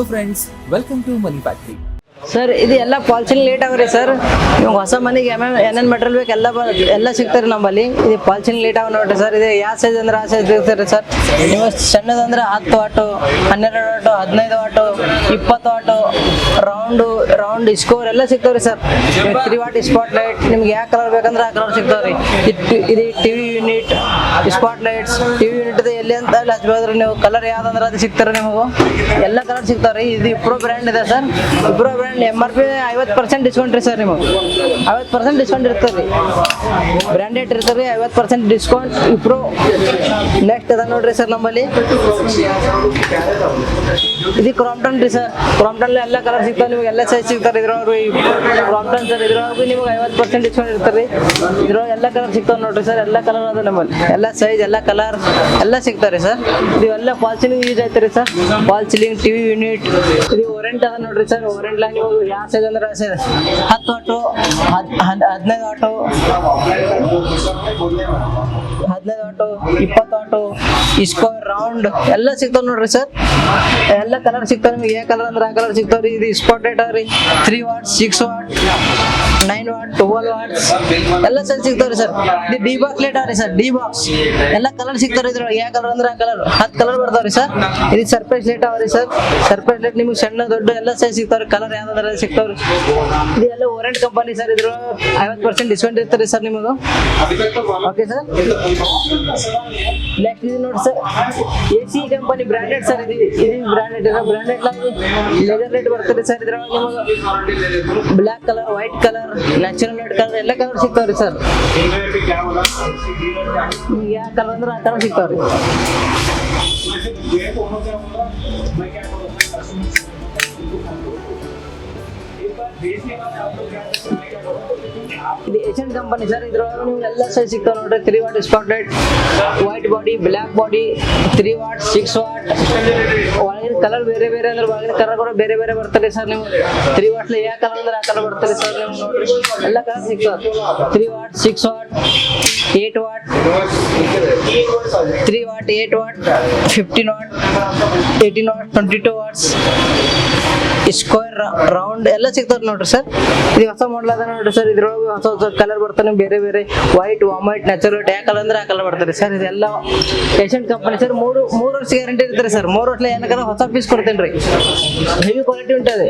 Hello friends welcome to money factory sir ಇದು ಎಲ್ಲ ಪಾಲ್ಚಿಂಗ್ late ಅವ್ರಿ ಸರ್ ಇವಾಗ ಹೊಸ ಮನೆಗೆ ಏನೇನು ಏನೇನು ಮೆಟ್ರಲ್ ಬೇಕು, ಎಲ್ಲ ಎಲ್ಲ ಸಿಗ್ತಾರೆ ನಮ್ಮಲ್ಲಿ. ಇದು ಪಾಲ್ಚಿಂಗ್ ಲೇಟ್ ಆಗ ನೋಡ್ರಿ ಸರ್ ಇದು ಯಾವ ಸೈಜ್ ಅಂದ್ರೆ ಆ ಸೈಜ್ ಸಿಗ್ತಾರೆ ಸರ್ ನೀವು ಸಣ್ಣದಂದ್ರೆ ಹತ್ತು ವಾಟು ಹನ್ನೆರಡು ವಾಟು ಹದಿನೈದು ವಾಟು ಇಪ್ಪತ್ತು ವಾಟು ರೌಂಡು ರೌಂಡ್ ಸ್ಕೋರ್ ಎಲ್ಲ ಸಿಗ್ತಾವ್ರಿ sir three watt spot light ನಿಮ್ಗೆ ಯಾವ ಕಲರ್ ಬೇಕಂದ್ರೆ ಆ ಕಲರ್ ಸಿಗ್ತಾವ್ರಿ. ಇದು TV unit spot lights TV unit ಎಲ್ಲಿ ಅಂತ ಅಲ್ಲಿ ಹಚ್ಬೋದ್ರಿ ನೀವು ಕಲರ್ ಯಾವ್ದಂದ್ರೆ ಅದು ಸಿಗ್ತಾರೆ ನಿಮಗೂ. ಎಲ್ಲ ಕಲರ್ ಸಿಗ್ತಾವ್ರಿ. ಇದು ಇಪ್ರೋ ಬ್ರ್ಯಾಂಡ್ ಇದೆ sir. Wipro brand M R P ಐವತ್ತು ಪರ್ಸೆಂಟ್ ಡಿಸ್ಕೌಂಟ್ ರೀ ಸರ್ ನಿಮಗೆ. ಐವತ್ತು ಪರ್ಸೆಂಟ್ ಡಿಸ್ಕೌಂಟ್ ಇರ್ತದೆ ಬ್ರ್ಯಾಂಡೆಡ್ ಇರ್ತದೆ ಐವತ್ತು ಪರ್ಸೆಂಟ್ ಡಿಸ್ಕೌಂಟ್ ಇಪ್ರೋ ನೆಕ್ಸ್ಟ್ ಅದ ನೋಡ್ರಿ ಸರ್ ನಮ್ಮಲ್ಲಿ. ಇದು ಕ್ರಾಂಪ್ಟನ್ ರೀ ಸರ್. ಕ್ರಾಂಪ್ಟನ್ ಎಲ್ಲ ಕಲರ್ ಸಿಗ್ತಾವೆ ನಿಮಗೆ. ಎಲ್ಲ ಸೈಜ್ ಸಿಗ್ತಾರೆ ಇದ್ರೊಳಗೆ ಕ್ರಾಂಪ್ಟನ್ ಸರ್. ಇದ್ರೊಳಗೆ ನಿಮಗೆ ಐವತ್ತು ಪರ್ಸೆಂಟ್ ಡಿಸ್ಕೌಂಟ್ ಇರ್ತದೆ ಇದ್ರೊಳಗೆ ಎಲ್ಲ ಕಲರ್ ಸಿಗ್ತಾವೆ ನೋಡ್ರಿ ಸರ್. ಎಲ್ಲ ಕಲರ್ ಅದ ನಮ್ಮಲ್ಲಿ. ಎಲ್ಲ ಸೈಜ್ ಎಲ್ಲ ಕಲರ್ ಎಲ್ಲ ಸಿಗ್ತಾರೆ ಸರ್. ಇದು ಎಲ್ಲ fall ceiling use ಆಯ್ತಾರೆ sir? Fall ceiling TV unit ಇದು ವಾರೆಂಟ್ ಅದ ನೋಡ್ರಿ ಸರ್. ವಾರೆಂಟ್ ಲೈನ್ ನೀವು ಯಾವ ಸೈಜ್ ಅಂದ್ರೆ ಸರ್. ಹತ್ತು ಆಟೋ ಹದಿನೈದು ಆಟೋ ಹದಿನೈದು ಆಟೋ ಇಪ್ಪತ್ತು ಆಟೋ ಇಸ್ಕೋ ರೌಂಡ್ ಎಲ್ಲ ಸಿಗ್ತಾವ ನೋಡ್ರಿ ಸರ್. ಎಲ್ಲ ಕಲರ್ ಸಿಗ್ತಾವ ನಿಮಗೆ. ಯಾವ ಕಲರ್ ಅಂದ್ರೆ ಆ ಕಲರ್ ಸಿಗ್ತಾವ್ರಿ ಇದು ಸ್ಪಾಟ್ ರೀ. Three watt six watt nine watt twelve watts ಎಲ್ಲ ಸೈಜ್ ಸಿಗ್ತಾವ್ರಿ ಸರ್ ಡಿ ಬಾಕ್ಸ್ ಲೇಟ್ ಅವ್ರಿ ಸರ್ ಡಿ ಬಾಕ್ಸ್ ಎಲ್ಲ ಕಲರ್ ಸಿಗ್ತಾವ್ರಿ ಇದ್ರೊಳಗೆ. ಯಾವ ಕಲರ್ ಅಂದ್ರೆ ಆ ಕಲರ್ ಹತ್ತು ಕಲರ್ ಬರ್ತಾವ್ರಿ ಸರ್ ಇದು ಸರ್ಪ್ರೈಸ್ ಲೇಟ್ ಅವ್ರಿ ಸರ್ ಸರ್ಪ್ರೈಸ್ ಲೇಟ್ ನಿಮ್ಗೆ ಸಣ್ಣ, ದೊಡ್ಡ ಎಲ್ಲ ಸೈಜ್ ಸಿಗ್ತಾವ್ರಿ. ಕಲರ್ ಯಾವ್ದಾದ್ರೆ ಸಿಗ್ತಾವ್ರಿ? ಎಲ್ಲ ವಾರೆಂಟ್ ಕಂಪನಿ ಸರ್ ಇದ್ರ ಐವತ್ತು ಪರ್ಸೆಂಟ್ ಡಿಸ್ಕೌಂಟ್ ಇರ್ತಾರೆ ಸರ್ ನಿಮಗೆ. ಓಕೆ ಸರ್ ನೆಕ್ಸ್ಟ್ ಇದು ನೋಡಿ sir A C company branded sir ಇದು. ಇದು ಬ್ರಾಂಡೆಡ್ ಬ್ರಾಂಡೆಡ್ ಲೆದರ್ ರೇಟ್ ಬರ್ತದೆ ಸರ್ ಇದ್ರೊಳಗೆ ನಿಮಗೆ. Black colour white colour natural red colour ಎಲ್ಲ ಕಲರ್ ಸಿಗ್ತಾವ್ರಿ ಸರ್ ನಿಮ್ಗೆ ಯಾವ ಕಲರ್ ಅಂದ್ರೆ ಆ ಕಲರ್ ಸಿಗ್ತಾವ್ರಿ ಇದು ಏಷ್ಯನ್ ಕಂಪನಿ ಸರ್ ಇದ್ರೊಳಗೆ ನೀವು ಎಲ್ಲ ಸೈಜ್ ಸಿಗ್ತಾವ ನೋಡ್ರಿ three watt spot light white body black body three watt six watt ಒಳಗಿನ ಕಲರ್ ಬೇರೆ ಬೇರೆ ಅಂದ್ರೆ ಒಳಗಿನ ಕಲರ್ ಕೂಡ ಬೇರೆ ಬೇರೆ ಬರ್ತದೆ ಸರ್ ನೀವು ತ್ರೀ ವಾಟ್ ಯಾವ ಕಲರ್ ಅಂದ್ರೆ ಆ ಕಲರ್ ಬರ್ತದೆ ಸರ್ ನೀವು ನೋಡ್ರಿ ಎಲ್ಲ ಕಲರ್ ಸಿಗ್ತಾವ three watt six watt eight watt three watt eight watt fifteen watt eighteen watt twenty two watts square round ಎಲ್ಲ ಸಿಗ್ತಾವ್ರಿ ನೋಡ್ರಿ ಸರ್. ಇದು ಹೊಸ ಮಾಡಲ್ ಅದ ನೋಡ್ರಿ ಸರ್. ಇದ್ರೊಳಗೆ ಹೊಸ ಹೊಸ ಕಲರ್ ಬರ್ತಾನೆ ಬೇರೆ ಬೇರೆ ವೈಟ್ ವಾಮೈಟ್ ನ್ಯಾಚುರಲ್ ಯಾವ ಕಲರ್ ಅಂದ್ರೆ ಆ ಕಲರ್ ಬರ್ತಾರೆ ಸರ್. ಇದೆಲ್ಲ ಏಷ್ಯನ್ ಕಂಪನಿ ಸರ್, ಮೂರು ಮೂರು ವರ್ಷ ಗ್ಯಾರಂಟಿ ಇರ್ತಾರೆ ಸರ್. ಮೂರು ವರ್ಷ ಏನಕ್ಕೆ ಹೊಸ ಪೀಸ್ ಕೊಡ್ತೇನೆ ರೀ. ಹೆವಿ ಕ್ವಾಲಿಟಿ ಉಂಟದೆ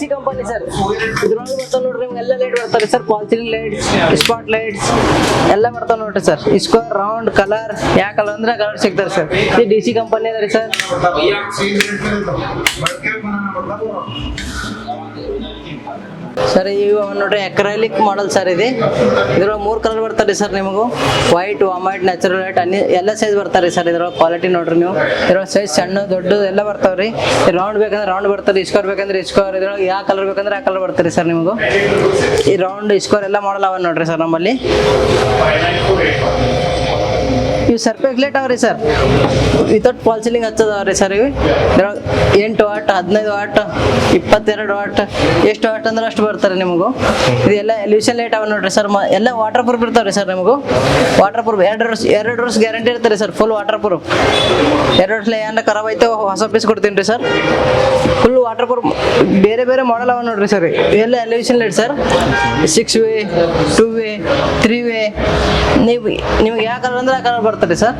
ಸಿ ಕಂಪನಿ ಸರ್. ಇದ್ರೊಳಗೆ ಬರ್ತಾವ ನೋಡ್ರಿ ಎಲ್ಲ ಲೈಟ್ ಬರ್ತಾರೆ sir. False ceiling lights spot lights ಎಲ್ಲ ಬರ್ತಾವ ನೋಡ್ರಿ ಸರ್. ಸ್ಕ್ವೇರ್ ರೌಂಡ್ ಕಲರ್ ಯಾವ ಕಲರ್ ಅಂದ್ರೆ ಕಲರ್ ಸಿಗ್ತಾರೆ ಸರ್. ಇದು ಡಿ ಸಿ ಕಂಪನಿ ಅದ ರೀ ಸರ್. ಸರ್ ಈಗ ನೋಡ್ರಿ ಎಕ್ರಾಲಿಕ್ ಮಾಡಲ್ ಸರ್ ಇದೆ. ಇದ್ರೊಳಗೆ ಮೂರು ಕಲರ್ ಬರ್ತಾರೆ ಸರ್ ನಿಮಗೂ. ವೈಟ್ ವಾಮೈಟ್ ನ್ಯಾಚುರಲ್ ವೈಟ್ ಅನ್ನಿ ಎಲ್ಲ ಸೈಜ್ ಬರ್ತಾರೆ ಸರ್ ಇದ್ರೊಳಗೆ ಕ್ವಾಲಿಟಿ ನೋಡ್ರಿ ನೀವು. ಇದ್ರೊಳಗೆ ಸೈಜ್ ಸಣ್ಣ ದೊಡ್ಡ ಎಲ್ಲ ಬರ್ತಾವ್ರಿ. ರೌಂಡ್ ಬೇಕಂದ್ರೆ ರೌಂಡ್ ಬರ್ತಾರೆ ಇಸ್ಕೋರ್ ಬೇಕಂದ್ರೆ ಇಸ್ಕೋರ್ ಇದ್ರೊಳಗೆ ಯಾವ ಕಲರ್ ಬೇಕಂದ್ರೆ ಆ ಕಲರ್ ಬರ್ತಾರೆ ಸರ್ ನಿಮಗೂ. ಈ ರೌಂಡ್ ಇಸ್ಕೋರ್ ಎಲ್ಲ ಮಾಡಲ್ ಅವ ನೋಡ್ರಿ ಸರ್ ನಮ್ಮಲ್ಲಿ. ಇವು ಸರ್ಪೆಕ್ಲೇಟ್ ಅವ್ರಿ ಸರ್. ವಿತೌಟ್ ಫಾಲ್ ಸೀಲಿಂಗ್ ಹಚ್ಚದವ್ರಿ ಸರ್ ಇವು. ಎಂಟು ವಾಟ್ ಹದಿನೈದು ವಾಟ್ ಇಪ್ಪತ್ತೆರಡು ವಾಟ್ ಎಷ್ಟು ವಾಟ್ ಅಂದ್ರೆ ಅಷ್ಟು ಬರ್ತಾರೆ ನಿಮಗೂ. ಇದೆಲ್ಲ ಎಲ್ಯೂಷನ್ ಲೈಟ್ ಅವ ನೋಡ್ರಿ ಸರ್. ಎಲ್ಲ ವಾಟರ್ ಪ್ರೂಫ್ ಇರ್ತಾವ್ರಿ ಸರ್ ನಿಮಗೂ. ವಾಟರ್ ಪ್ರೂಫ್ ಎರಡು ವರ್ಷ ಎರಡು ವರ್ಷ ಗ್ಯಾರಂಟಿ ಇರ್ತಾರೆ ಸರ್ ಫುಲ್ ವಾಟರ್ ಪ್ರೂಫ್ ಎರಡು ವರ್ಷ ಏನಾರ ಖರಾಬ್ ಆಯ್ತು ಹೊಸ ಪೀಸ್ ಕೊಡ್ತೀನಿ ರೀ ಸರ್. ಫುಲ್ ವಾಟರ್ ಪ್ರೂಫ್ ಬೇರೆ ಬೇರೆ ಮಾಡೆಲ್ ಅವ ನೋಡ್ರಿ ಸರ್. ಎಲ್ಲ illusion light sir. Six way two way three way ನೀವು, ನಿಮ್ಗೆ ಯಾವ ಕಲರ್ ಅಂದ್ರೆ ಆ ಕಲರ್ ಸರ್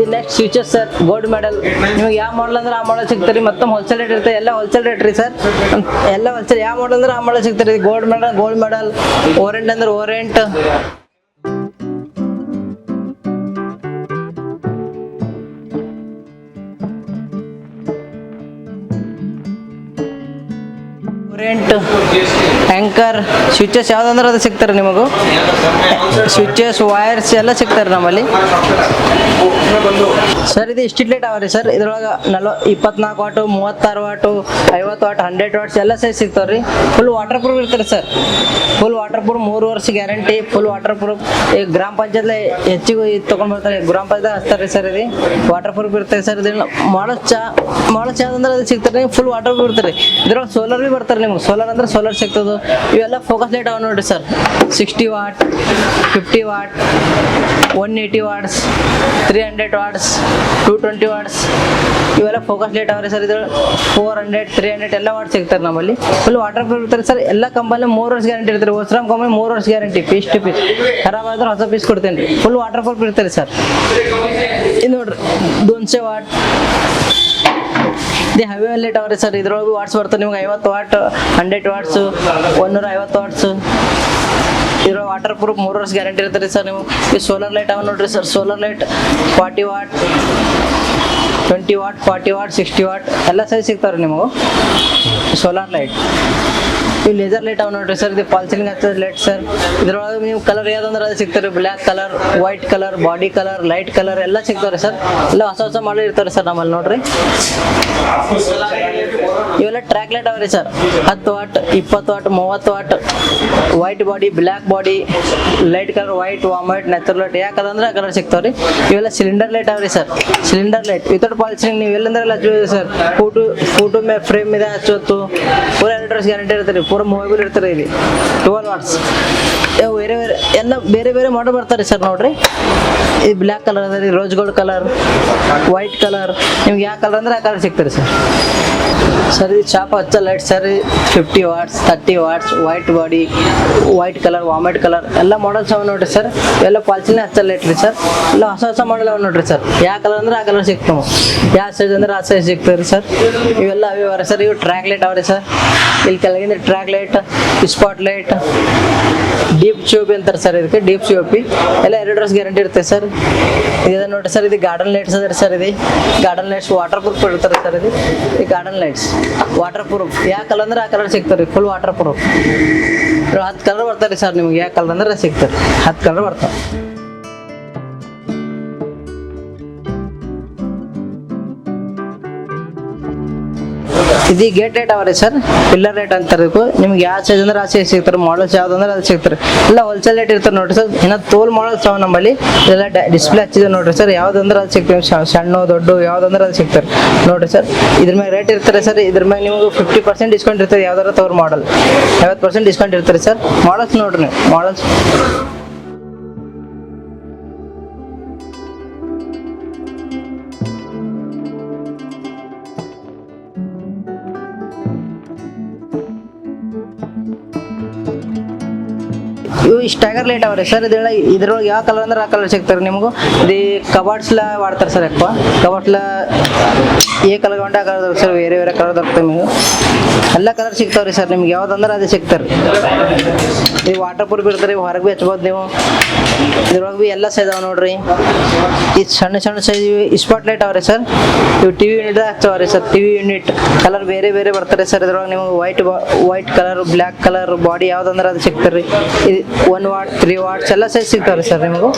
ಇದು next future sir gold medal ನಿಮಗೆ ಯಾವ ಮಾಡಲ್ ಅಂದ್ರೆ ಆ ಮಾಡಲ್ ಸಿಗ್ತಾರೆ ಮತ್ತೆ ಹೋಲ್ಸೇಲ್ ರೇಟ್ ಇರುತ್ತೆ. ಎಲ್ಲ ಹೋಲ್ಸೇಲ್ ರೇಟ್ ರೀ ಸರ್ ಎಲ್ಲ ಹೋಲ್ಸೇಲ್ ಯಾವ ಮಾಡಲ್ ಅಂದ್ರೆ ಆ ಮಾಡಲ್ ಸಿಗ್ತಾರೆ gold medal gold medal Orient ಅಂದ್ರೆ ಓರೆಂಟ್ ಕರೆಂಟ್ ಆ್ಯಂಕರ್ ಸ್ವಿಚಸ್ ಯಾವುದಂದ್ರೆ ಅದು ಸಿಗ್ತಾರೆ ನಿಮಗೂ? ಸ್ವಿಚಸ್ ವೈರ್ಸ್ ಎಲ್ಲ ಸಿಗ್ತಾರೆ ನಮ್ಮಲ್ಲಿ. ಸರ್ ಇದು ಇಷ್ಟು ಲೇಟ್ ಅವ ರೀ ಸರ್ ಇದ್ರೊಳಗೆ ನಲ್ವ, ಇಪ್ಪತ್ನಾಲ್ಕು ವಾಟು ಮೂವತ್ತಾರು ವಾಟು ಐವತ್ತು ವಾಟ್ ಹಂಡ್ರೆಡ್ ವಾಟ್ಸ್ ಎಲ್ಲ ಸೈಜ್ ಸಿಗ್ತಾವ್ರಿ. ಫುಲ್ ವಾಟರ್ ಪ್ರೂಫ್ ಇರ್ತಾರೆ ಸರ್ ಫುಲ್ ವಾಟರ್ ಪ್ರೂಫ್ ಮೂರು ವರ್ಷ ಗ್ಯಾರಂಟಿ ಫುಲ್ ವಾಟರ್ ಪ್ರೂಫ್ ಈಗ ಗ್ರಾಮ ಪಂಚಾಯತ್ಲೆ ಹೆಚ್ಚಿಗೆ ಇದು ತೊಗೊಂಡು ಬರ್ತಾರೆ. ಗ್ರಾಮ ಪಂಚಾಯತ್ ಹಚ್ತಾರೆ ಸರ್ ಇದು. ವಾಟರ್ ಪ್ರೂಫ್ ಇರ್ತದೆ ಸರ್ ಇದನ್ನ. ಮಾಡೋ ಚಾ ಮಾಡೋ ಚಾ ಅಂದ್ರೆ ಅದು ಸಿಗ್ತಾರೆ ಫುಲ್ ವಾಟರ್ ಪ್ರೂಫ್ ಇರ್ತಾರೆ ಇದ್ರೊಳಗೆ ಸೋಲಾರ್ ಬಿ ಬರ್ತಾರೆ ನಿಮ್ಗೆ. ಸೋಲಾರ್ ಅಂದ್ರೆ ಸೋಲಾರ್ ಸಿಗ್ತದೆ ಇವೆಲ್ಲ ಫೋಕಸ್ ಲೈಟ್ ಅವ ನೋಡ್ರಿ sir sixty watt fifty watt one eighty watts three hundred watts two twenty watts ಇವೆಲ್ಲ ಫೋಕಸ್ ಲೈಟ್ ಅವ್ರಿ ಸರ್ ಇದು ಫೋರ್ ಹಂಡ್ರೆಡ್ ತ್ರೀ ಹಂಡ್ರೆಡ್ ಎಲ್ಲ ವಾಟ್ ಸಿಗ್ತಾರೆ ನಮ್ಮಲ್ಲಿ. ಫುಲ್ ವಾಟರ್ ಪ್ರೂಫ್ ಇರ್ತಾರೆ ಸರ್ ಎಲ್ಲ ಕಂಪನಿ ಮೂರು ವರ್ಷ ಗ್ಯಾರಂಟಿ ಇರ್ತಾರೆ ಹೊಸರಾಮ್ ಕಂಪನಿ ಮೂರು ವರ್ಷ ಗ್ಯಾರಂಟಿ ಪೀಸ್ ಟು ಪೀಸ್ ಖರಾಬ್ ಆದ್ರೆ ಹೊಸ ಪೀಸ್ ಕೊಡ್ತೇನೆ ರೀ. ಫುಲ್ ವಾಟರ್ ಪ್ರೂಫ್ ಇರ್ತಾರೆ ಸರ್ ಇದು ನೋಡ್ರಿ, ದೋನ್ಸೆ ವಾಟ್ ಇದು ಹೆವಿ ಲೈಟ್ ಅವ್ರಿ ಸರ್ ಇದ್ರೊಳಗು ವಾಟ್ಸ್ ಬರ್ತದೆ ನಿಮ್ಗೆ ಐವತ್ತು ವಾಟ್ ಹಂಡ್ರೆಡ್ ವಾಟ್ಸು ಒಂದೂರ ಐವತ್ತು ವಾಟ್ಸು ಇರೋ ವಾಟರ್ ಪ್ರೂಫ್ ಮೂರು ವರ್ಷ ಗ್ಯಾರಂಟಿ ಇರ್ತದೆ ಸರ್ ನೀವು ಈ ಸೋಲಾರ್ ಲೈಟ್ ಅವ ನೋಡ್ರಿ sir solar light forty watt twenty watt forty watt sixty watt ಎಲ್ಲ ಸೈಜ್ ಸಿಗ್ತಾವ್ರಿ ನಿಮಗೂ. ಸೋಲಾರ್ ಲೈಟ್ ಇವು ಲೇಸರ್ ಲೈಟ್ ಅವ ನೋಡ್ರಿ ಸರ್ ಇದು ಪಾಲ್ಸಿಲಿಂಗ್ ಹಚ್ಚದ ಲೈಟ್ ಸರ್ ಇದ್ರೊಳಗೆ ನೀವು ಕಲರ್ ಯಾವ್ದಂದ್ರೆ ಅದು ಸಿಗ್ತಾರೆ black colour white colour body colour light colour ಎಲ್ಲ ಸಿಗ್ತಾವ್ರಿ ಸರ್ ಎಲ್ಲ ಹೊಸ ಹೊಸ ಮಾಡಲ್ ಇರ್ತಾರೆ ಸರ್ ನಮ್ಮಲ್ಲಿ ನೋಡ್ರಿ. ಇವೆಲ್ಲ ಟ್ರ್ಯಾಕ್ ಲೈಟ್ ಅವ್ರಿ ಸರ್ ಹತ್ತು ವಾಟ್ ಇಪ್ಪತ್ತು ವಾಟ್ ಮೂವತ್ತು watt white body black body light colour white warm white natural light ಯಾಕಂದ್ರೆ ಕಲರ್ ಸಿಗ್ತಾವ್ರಿ ಇವೆಲ್ಲ ಸಿಲಿಂಡರ್ ಲೈಟ್ ಅವ್ರಿ sir cylinder light without false ceiling ನೀವು ಎಲ್ಲಂದ್ರೆ ಹಚ್ಚೋದು ಸರ್ ಫೋಟೋ ಫೋಟೋ ಮೇ ಫ್ರೇಮ್ ಇದೆ ಹಚ್ಚೋತು ಪೂರ ಎರಡು ಗ್ಯಾರಂಟಿ ಇರ್ತಾರೆ ಪೂರ ಮೊಬೈಲ್ ಇರ್ತಾರೆ ಇಲ್ಲಿ. ಟ್ವೆಲ್ ವಾಟ್ಸ್ ಬೇರೆ ಬೇರೆ, ಎಲ್ಲ ಬೇರೆ ಬೇರೆ ಮಾಡಲ್ ಬರ್ತಾರೆ ಸರ್ ನೋಡ್ರಿ. ಈ ಬ್ಲ್ಯಾಕ್ ಕಲರ್ ಅದ rose gold colour white colour ನಿಮ್ಗೆ ಯಾವ ಕಲರ್ ಅಂದ್ರೆ ಆ ಕಲರ್ ಸಿಗ್ತಾರೆ ಸರ್ ಸರ್ ಇದು ಚಾಪ್ ಹಚ್ಚ light sir fifty watts thirty watts white body white colour warm white colour ಎಲ್ಲ ಮಾಡೆಲ್ಸ್ ಅವ ನೋಡ್ರಿ ಸರ್ ಎಲ್ಲ ಪಾಲ್ಸಿನೇ ಹಚ್ಚ ಲೈಟ್ ರೀ ಸರ್ ಎಲ್ಲ ಹೊಸ ಹೊಸ ಮಾಡಲ್ ಅವ ನೋಡ್ರಿ ಸರ್ ಯಾವ ಕಲರ್ ಅಂದ್ರೆ ಆ ಕಲರ್ ಸಿಗ್ತಾವೆ. ಯಾವ ಸೈಜ್ ಅಂದ್ರೆ ಆ ಸೈಜ್ ಸಿಗ್ತದೆ ರೀ ಸರ್ ಇವೆಲ್ಲ ಅವೇ ಅವರ ಸರ್ ಇವು ಟ್ರ್ಯಾಕ್ ಲೈಟ್ ಅವ್ರಿ ಸರ್ ಇಲ್ಲಿ ಕೆಳಗಿಂದ track light spot light deep ಚೋಪಿ ಅಂತಾರೆ ಸರ್ ಇದಕ್ಕೆ ಡೀಪ್ ಚೋಪಿ ಎಲ್ಲ ಎರಡು ವರ್ಷ ಗ್ಯಾರಂಟಿ ಇರುತ್ತೆ ಸರ್ ಇದು ನೋಡ್ರಿ ಸರ್ ಇದು ಗಾರ್ಡನ್ ಲೈಟ್ಸ್ ಅದ ಸರ್ ಇದು. ಗಾರ್ಡನ್ ಲೈಟ್ಸ್ ವಾಟರ್ ಪ್ರೂಫ್ ಇರ್ತಾರೆ ಸರ್ ಇದು. ಈ ಗಾರ್ಡನ್ ಲೈಟ್ಸ್ ವಾಟರ್ ಪ್ರೂಫ್ ಯಾವ ಕಲರ್ ಅಂದ್ರೆ ಆ ಕಲರ್ ಸಿಗ್ತಾರೆ ಫುಲ್ ವಾಟರ್ ಪ್ರೂಫ್ ಹತ್ತು ಕಲರ್ ಬರ್ತಾರೆ ಸರ್ ನಿಮ್ಗೆ ಯಾವ ಕಲರ್ ಅಂದ್ರೆ ಸಿಗ್ತಾರೆ ಹತ್ತು ಕಲರ್ ಬರ್ತಾವೆ. ಇದು ಗೇಟ್ ರೇಟ್ ಅವ್ರಿ ಸರ್ ಪಿಲ್ಲರ್ ರೇಟ್ ಅಂತ ಇರಬೇಕು ನಿಮ್ಗೆ ಯಾವ ಸೈಜ್ ಅಂದ್ರೆ ಆ ಸೈಜ್ ಸಿಗ್ತಾರೆ ಮಾಡಲ್ಸ್ ಯಾವ್ದು ಅಂದ್ರೆ ಅದು ಸಿಗ್ತಾರೆ. ಎಲ್ಲ ಹೋಲ್ಸೇಲ್ ರೇಟ್ ಇರ್ತಾರೆ ನೋಡ್ರಿ ಸರ್ ಇನ್ನ ತೋಲ್ ಮಾಡಲ್ಸ್ ಅವ ನಮ್ಮಲ್ಲಿ ಎಲ್ಲ ಡಿಸ್ಪ್ಲೇ ಹಚ್ಚಿದೆ ನೋಡ್ರಿ ಸರ್ ಯಾವ್ದಂದ್ರೆ ಅದು ಸಿಗ್ತೀವಿ ಸಣ್ಣ, ದೊಡ್ಡ, ಯಾವ್ದಂದ್ರೆ ಅದು ಸಿಗ್ತಾರೆ ನೋಡ್ರಿ ಸರ್ ಇದ್ರ ಮೇಲೆ ರೇಟ್ ಇರ್ತಾರೆ ಸರ್ ಇದ್ರ ಮೇಲೆ ನಿಮಗೆ ಫಿಫ್ಟಿ ಪರ್ಸೆಂಟ್ ಡಿಸ್ಕೌಂಟ್ ಇರ್ತದೆ. ಯಾವ್ದಾರ ತವ್ರ ಮಾಡಲ್ ಐವತ್ತು ಪರ್ಸೆಂಟ್ ಡಿಸ್ಕೌಂಟ್ ಇರ್ತಾರೆ ಸರ್ ಮಾಡಲ್ಸ್ ನೋಡ್ರಿ ಮಾಡಲ್ಸ್ ಸ್ಟ್ಯಾಗರ್ ಲೈಟ್ ಅವ್ರಿ ಸರ್ ಇದೆಲ್ಲ ಇದ್ರೊಳಗೆ ಯಾವ ಕಲರ್ ಅಂದ್ರೆ ಆ ಕಲರ್ ಸಿಗ್ತಾರೆ ನಿಮಗೂ ಇದು ಕಬಾರ್ಡ್ಸ್ಲ ವಾಡ್ತಾರೆ ಸರ್ ఎక్కువ ಕಬಾರ್ಡ್ಸ್ಲ ఏ ಕಲರ್ ಗಂಟೆ ಆ ಕಲರ್ ದೊರಕ ಸರ್ ಬೇರೆ ಬೇರೆ ಕಲರ್ ದೊರಕ್ತವೆ ನಿಮಗೆ ಎಲ್ಲ ಕಲರ್ ಸಿಗ್ತಾವ್ರಿ ಸರ್ ನಿಮ್ಗೆ ಯಾವ್ದಂದ್ರೆ ಅದೇ ಸಿಗ್ತಾರೆ ನೀವು ವಾಟರ್ ಪ್ರೂಫ್ ಇರ್ತಾರೆ ಹೊರಗೆ ಭೀ ಹಚ್ಬೋದು ನೀವು ಇದ್ರೊಳಗೆ ಭೀ ಎಲ್ಲ ಸೈಜ್ ಅವ ನೋಡ್ರಿ ಈ ಸಣ್ಣ ಸಣ್ಣ ಸೈಜ್ ಸ್ಪಾಟ್ ಲೈಟ್ ಅವ್ರಿ ಸರ್ ಇವು TV unit ಹಚ್ಚಾವ್ರಿ sir TV unit colour ಬೇರೆ ಬೇರೆ ಬರ್ತಾರೆ ಸರ್ ಇದ್ರೊಳಗೆ ನಿಮಗೆ white white colour black colour body ಯಾವ್ದಂದ್ರೆ ಅದು ಸಿಗ್ತಾರೆ ಇದು ಒನ್ ವಾಟ್ ತ್ರೀ ವಾಟ್ಸ್ ಎಲ್ಲ ಸೈಜ್ ಸಿಗ್ತಾವ್ರಿ ಸರ್ ನಿಮಗೆ?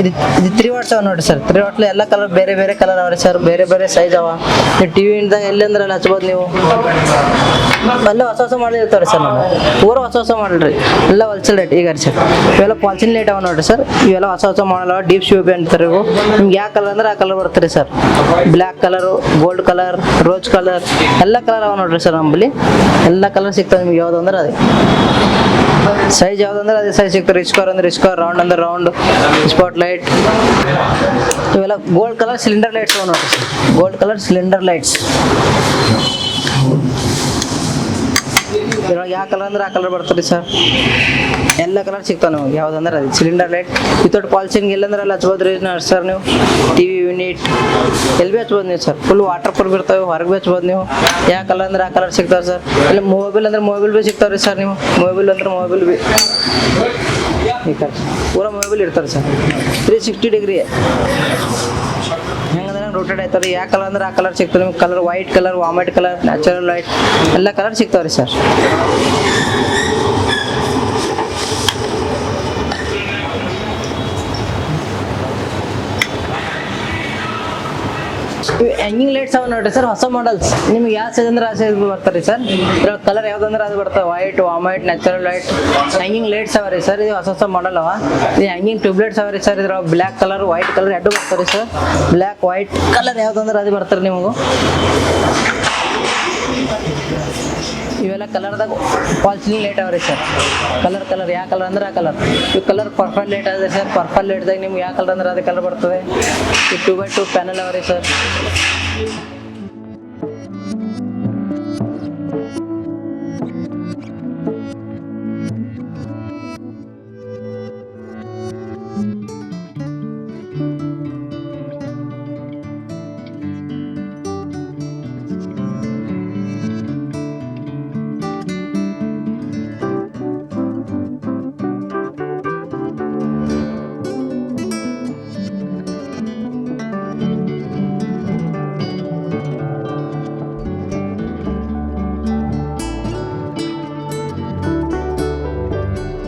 ಇದು ಇದು ತ್ರೀ ವಾಟ್ಸ್ ಅವ ನೋಡಿ ಸರ್ ತ್ರೀ ವಾಟ್ಲಿ ಎಲ್ಲ ಕಲರ್ ಬೇರೆ ಬೇರೆ ಕಲರ್ ಅವ್ರಿ ಸರ್ ಬೇರೆ ಬೇರೆ ಸೈಜ್ ಅವ. ನೀವು ಟಿವಿ ಎಲ್ಲಿ ಎಲ್ಲಂದ್ರೆ ಅಲ್ಲಿ ಹಚ್ಬೋದು ನೀವು? ಎಲ್ಲ ಹೊಸ ಹೊಸ ಮಾಡಲ್ ಇರ್ತಾರೆ ಸರ್ ನಾವು ಪೂರ ಹೊಸ ಹೊಸ ಮಾಡಲ್ರಿ ಎಲ್ಲ ಹೊಲ್ಸಲ್ ರೇಟ್ ಈಗ ಸರ್ ಇವೆಲ್ಲ ಪಾಲ್ಸಿನ್ ಲೇಟ್ ಅವ ನೋಡ್ರಿ ಸರ್ ಇವೆಲ್ಲ ಹೊಸ ಹೊಸ ಮಾಡಲ್ಲ ಡೀಪ್ ಶಿವಬಿ ಅಂತಾರೆ ಇವು. ನಿಮ್ಗೆ ಯಾವ ಕಲರ್ ಅಂದ್ರೆ ಆ ಕಲರ್ ಬರ್ತಾರೆ sir black colour gold colour rose colour ಎಲ್ಲ ಕಲರ್ ಅವ ನೋಡ್ರಿ ಸರ್ ನಮ್ಮಲ್ಲಿ. ಎಲ್ಲ ಕಲರ್ ಸಿಗ್ತಾವೆ ನಿಮ್ಗೆ ಯಾವ್ದು ಅಂದ್ರೆ ಅದೇ. ಸೈಜ್ ಯಾವ್ದಂದ್ರೆ ಅದೇ ಸೈಜ್ ಸಿಗ್ತಾರೆ ರಿಸ್ಕೋರ್ ಅಂದ್ರೆ ರಿಸ್ಕೋರ್ ರೌಂಡ್ ಅಂದ್ರೆ ರೌಂಡ್ ಸ್ಪಾಟ್ ಲೈಟ್ ಇವೆಲ್ಲ ಗೋಲ್ಡ್ ಕಲರ್ ಸಿಲಿಂಡರ್ ಲೈಟ್ಸ್ ಅವ ನೋಡ್ರಿ sir gold colour cylinder lights ಇದ್ರೊಳಗೆ ಯಾವ ಕಲರ್ ಅಂದ್ರೆ ಆ ಕಲರ್ ಬರ್ತದೆ ಸರ್ ಎಲ್ಲ ಕಲರ್ ಸಿಗ್ತಾವೆ ನಿಮಗೆ. ಯಾವ್ದಂದ್ರೆ ಅದು ಸಿಲಿಂಡರ್ ಲೈಟ್ ವಿತೌಟ್ ಪಾಲ್ಸಿಂಗ್ ಇಲ್ಲಂದ್ರೆ ಅಲ್ಲಿ ಹಚ್ಬೋದು ರೀ ಸರ್ ನೀವು? ಟಿ ವಿ ಯೂನಿಟ್ ಎಲ್ಲಿ ಭೀ ಹಚ್ಬೋದು ನೀವು ಸರ್ ಫುಲ್ ವಾಟರ್ ಪ್ರೂಫ್ ಇರ್ತವೆ, ಹೊರಗೆ ಭೀ ಹಚ್ಬೋದು ನೀವು. ಯಾವ ಕಲರ್ ಅಂದ್ರೆ ಆ ಕಲರ್ ಸಿಗ್ತಾವೆ ಸರ್ ಇಲ್ಲ ಮೊಬೈಲ್ ಅಂದ್ರೆ ಮೊಬೈಲ್ ಭೀ ಸಿಗ್ತಾವೆ ರೀ ಸರ್ ನೀವು? ಮೊಬೈಲ್ ಅಂದ್ರೆ ಮೊಬೈಲ್ ಭೀ ಪೂರ ಮೊಬೈಲ್ ಇರ್ತಾರೆ sir three sixty degree rotated ಆಯ್ತಾವ್ರಿ ಯಾವ ಕಲರ್ ಅಂದ್ರೆ ಆ ಕಲರ್ ಸಿಗ್ತದೆ ನಿಮ್ಗೆ. Colour white colour warm white colour natural white ಎಲ್ಲ ಕಲರ್ ಸಿಗ್ತಾವ್ರಿ ಸರ್ ಹ್ಯಾಂಗಿಂಗ್ ಲೈಟ್ಸ್ ಅವ ನೋಡ್ರಿ ಸರ್ ಹೊಸ ಮಾಡಲ್ಸ್ ನಿಮ್ಗೆ ಯಾವ ಸೈಜ್ ಅಂದ್ರೆ ಆ ಸೈಜ್ ಬರ್ತಾರೆ ಸರ್ ಇದ್ರಾಗ ಕಲರ್ ಯಾವ್ದಂದ್ರೆ ಅದು ಬರ್ತಾವೆ. White warm white natural light hanging lights ಅವ ರೀ ಸರ್ ಇದು ಹೊಸ ಹೊಸ ಮಾಡಲ್ ಅವ. ಇದು ಹ್ಯಾಂಗಿಂಗ್ ಟ್ಯೂಬ್ಲೈಟ್ಸ್ ಅವ ರೀ ಸರ್ ಇದ್ರಾಗ ಬ್ಲ್ಯಾಕ್ ಕಲರ್ ವೈಟ್ ಕಲರ್ ಎರಡು ಬರ್ತಾರೆ ಸರ್ ಬ್ಲ್ಯಾಕ್ ವೈಟ್ ಕಲರ್ ಯಾವ್ದಂದ್ರೆ ಅದು ಬರ್ತಾರೆ ನಿಮಗೂ. ಇವೆಲ್ಲ ಕಲರ್ದಾಗ ಪಾಲ್ಸಿಲಿಂಗ್ ಲೈಟ್ ಅವ್ರಿ ಸರ್ ಕಲರ್ ಕಲರ್ ಯಾವ ಕಲರ್ ಅಂದ್ರೆ ಆ ಕಲರ್ ಇವು ಕಲರ್ ಪರ್ಪಲ್ ಲೈಟ್ ಅದ ಸರ್ ಪರ್ಪಲ್ ಲೈಟ್ದಾಗ ನಿಮ್ಗೆ ಯಾವ ಕಲರ್ ಅಂದ್ರೆ ಅದೇ ಕಲರ್ ಬರ್ತದೆ. ಈ ಟೂ ಬೈ ಟೂ ಪ್ಯಾನಲ್ ಅವ್ರಿ ಸರ್